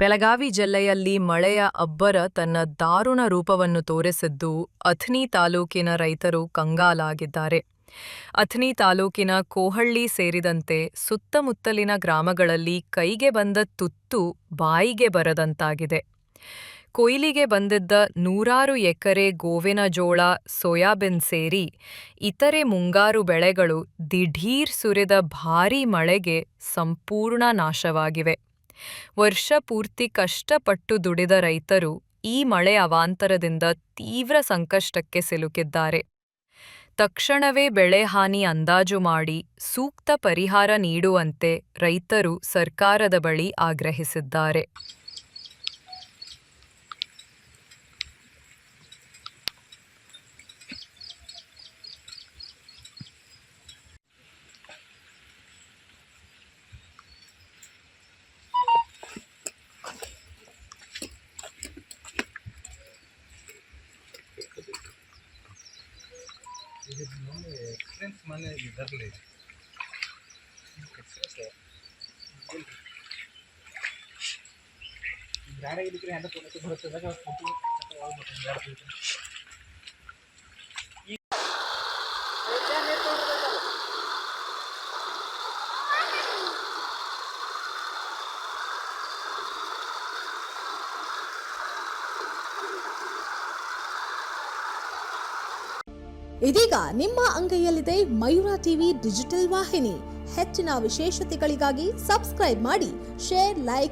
ಬೆಳಗಾವಿ ಜಿಲ್ಲೆಯಲ್ಲಿ ಮಳೆಯ ಅಬ್ಬರ ತನ್ನ ದಾರುಣ ರೂಪವನ್ನು ತೋರಿಸಿದ್ದು ಅಥ್ನಿ ತಾಲೂಕಿನ ರೈತರು ಕಂಗಾಲಾಗಿದ್ದಾರೆ. ಅಥ್ನಿ ತಾಲೂಕಿನ ಕೋಹಳ್ಳಿ ಸೇರಿದಂತೆ ಸುತ್ತಮುತ್ತಲಿನ ಗ್ರಾಮಗಳಲ್ಲಿ ಕೈಗೆ ಬಂದ ತುತ್ತು ಬಾಯಿಗೆ ಬರದಂತಾಗಿದೆ. ಕೊಯ್ಲಿಗೆ ಬಂದಿದ್ದ ನೂರಾರು ಎಕರೆ ಗೋವಿನ ಜೋಳ, ಸೋಯಾಬೀನ್ ಸೇರಿ ಇತರೆ ಮುಂಗಾರು ಬೆಳೆಗಳು ದಿಢೀರ್ ಸುರಿದ ಭಾರೀ ಮಳೆಗೆ ಸಂಪೂರ್ಣ ನಾಶವಾಗಿವೆ. ವರ್ಷ ಪೂರ್ತಿ ಕಷ್ಟಪಟ್ಟು ದುಡಿದ ರೈತರು ಈ ಮಳೆ ಅವಾಂತರದಿಂದ ತೀವ್ರ ಸಂಕಷ್ಟಕ್ಕೆ ಸಿಲುಕಿದ್ದಾರೆ. ತಕ್ಷಣವೇ ಬೆಳೆ ಹಾನಿ ಅಂದಾಜು ಮಾಡಿ ಸೂಕ್ತ ಪರಿಹಾರ ನೀಡುವಂತೆ ರೈತರು ಸರ್ಕಾರದ ಬಳಿ ಆಗ್ರಹಿಸಿದ್ದಾರೆ. ಎಕ್ಸ್ಪೀರಿಯನ್ಸ್ ಮನೆ ಇದರಲ್ಲಿ. ಗಾಡಿ ಇದಕ್ಕೆ ಹ್ಯಾಂಡ ಫೋಟೋ ಬರ್ತದಾಗ ಫೋಟೋ ಇದೀಗ ನಿಮ್ಮ ಅಂಗೈಯಲ್ಲಿದೆ ಮಯೂರ ಟಿವಿ ಡಿಜಿಟಲ್ ವಾಹಿನಿ. ಹೆಚ್ಚಿನ ವಿಶೇಷತೆಗಳಿಗಾಗಿ ಸಬ್ಸ್ಕ್ರೈಬ್ ಮಾಡಿ ಶೇರ್ ಲೈಕ್